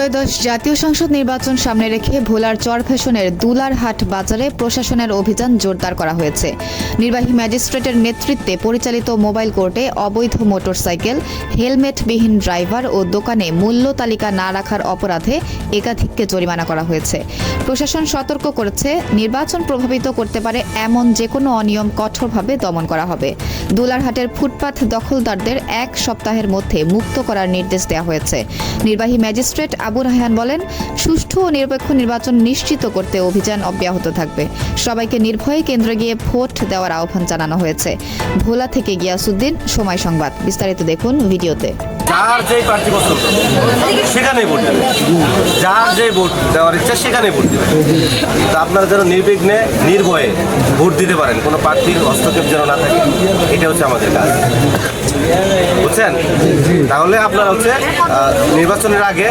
ত্রয়োদশ জাতীয় সংসদ নির্বাচন সামনে রেখে ভোলার চরফ্যাশনের দুলারহাট বাজারে প্রশাসনের অভিযান জোরদার করা হয়েছে। নির্বাহী ম্যাজিস্ট্রেটের নেতৃত্বে পরিচালিত মোবাইল কোর্টে অবৈধ মোটরসাইকেল, হেলমেটবিহীন ড্রাইভার ও দোকানে মূল্য তালিকা না রাখার অপরাধে একাধিককে জরিমানা করা হয়েছে। প্রশাসন সতর্ক করেছে, নির্বাচন প্রভাবিত করতে পারে এমন যে কোনো অনিয়ম কঠোরভাবে দমন করা হবে। দুলারহাটের ফুটপাথ দখলদারদের এক সপ্তাহের মধ্যে মুক্ত করার নির্দেশ দেওয়া হয়েছে। নির্বাহী ম্যাজিস্ট্রেট আবু রাহান বলেন, সুষ্ঠু ও নিরপেক্ষ নির্বাচন নিশ্চিত করতে অভিযান অব্যাহত থাকবে। সবাইকে নির্ভয়ে কেন্দ্রে গিয়ে ভোট দেওয়ার আহ্বান জানানো হয়েছে। ভোলা থেকে গিয়াসুদ্দিন, সময় সংবাদ। বিস্তারিত দেখুন ভিডিওতে। সেখানেই ভোট দেবে। যার যে ভোট দেওয়ার ইচ্ছা সেখানেই ভোট দেবে। তো আপনারা যেন নির্বিঘ্নে, নির্ভয়ে ভোট দিতে পারেন, কোনো প্রার্থীর হস্তক্ষেপ যেন না থাকে এটা হচ্ছে আমাদের কাজ। বুঝছেন? তাহলে আপনারা হচ্ছে নির্বাচনের আগে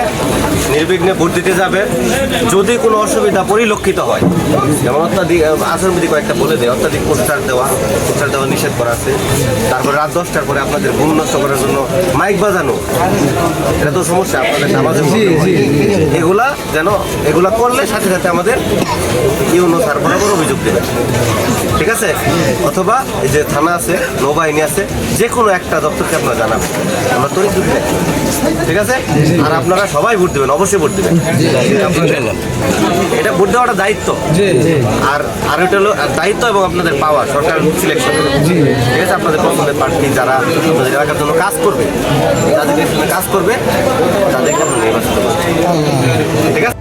নির্বিঘ্নে ভোট দিতে যাবে যদি কোনো অসুবিধা পরিলক্ষিত হয়, যেমন অত্যাধিক আচরণ বিধি কয়েকটা বলে দেয়, অত্যাধিক পোস্টার দেওয়া পোস্টার দেওয়া নিষেধ করা আছে। তারপর রাত দশটার পরে আপনাদের ঘুম নষ্ট করার জন্য মাইক বাজানো, এটা তো সমস্যা, আপনাদের। এগুলা যেন এগুলা করলে সাথে সাথে আমাদের ইউনো স্যার বরাবর অভিযোগ দেবে। ঠিক আছে? অথবা এই যে থানা আছে নৌবাহিনী আছে যে কোনো একটা দপ্তরকে আপনারা জানাবেন। আমরা তৈরি করি ঠিক আছে? আর আপনারা সবাই ভোট দেবেন অবশ্যই ভোট দেবেন। এটা ভোট দেওয়াটা দায়িত্ব। আর আর এটা হলো দায়িত্ব এবং আপনাদের পাওয়া সরকার সিলেকশন ঠিক আছে? আপনাদের পছন্দের প্রার্থী যারা আপনাদের এলাকার জন্য কাজ করবে জন্য কাজ করবে করবেন ঠিক আছে